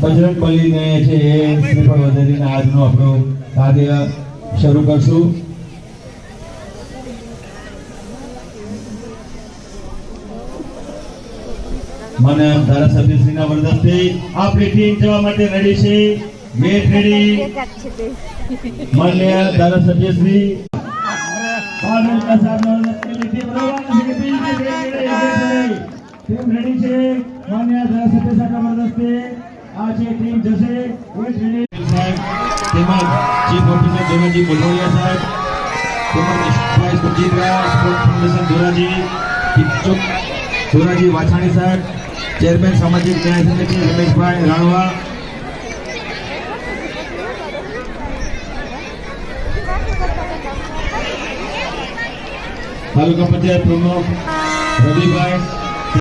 બજરંગ બલીને છે એ શ્રીફળ વધારીને કાર્ય શરૂ કરશું. મને ધારાસભ્યશ્રીના વરદાનથી આપણી ટીમ જવા માટે રેડી છે. ગેટ રેડી માન્ય ધારાસભ્યશ્રી. પાટણ કસાબનો ટીમ રવાના છે. ટીમ રેડી છે? માન્ય ધારાસભ્ય સાહેબ વરદાનથી આ જે ટીમ જશે. ગેટ રેડી સાહેબ, તેમજ ચીફ ઓફિસર જનજી બોલોડિયા સાહેબ, તેમજ વાઇસ સુજીતરાય સ્પોર્ટ ફાઉન્ડેશન ધોરાજી ટીચોક ધોરાજી વાછાણી સાહેબ ચેરમેન સામાજિક ન્યાય સમિતિ રમેશભાઈ રાણવા. તાલુકા પંચાયત પ્રમુખ રવિભાઈ